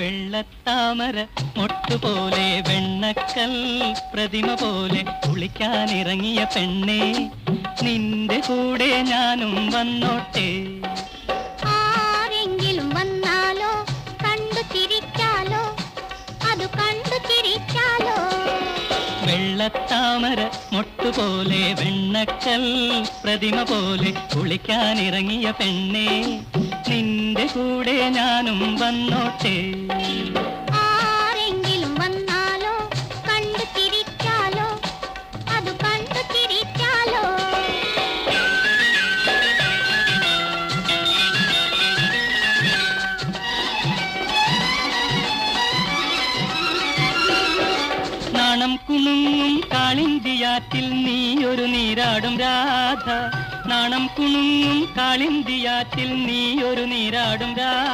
വെള്ളത്താമര മൊട്ടുപോലെ വെണ്ണക്കൽ പ്രതിമ പോലെ കുളിക്കാനിറങ്ങിയ പെണ്ണേ നിന്റെ കൂടെ ഞാനും വന്നോട്ടെ. ആരെങ്കിലും വന്നാലോ കണ്ടു തിരിച്ചാലോ അത് കണ്ടു തിരിച്ചാലോ വെള്ളത്താമര മൊട്ടുപോലെ വെണ്ണക്കൽ പ്രതിമ പോലെ കുളിക്കാനിറങ്ങിയ പെണ്ണേ നിന്റെ കൂടെ ഞാനും വന്നോട്ടെ. നാണം കുണുങ്ങും കാളിന്തിയാറ്റിൽ നീ ഒരു നീരാടും രാധ. നാണം കുണുങ്ങും കാളിന്തിയാറ്റിൽ നീ ഒരു നീരാടും രാധ.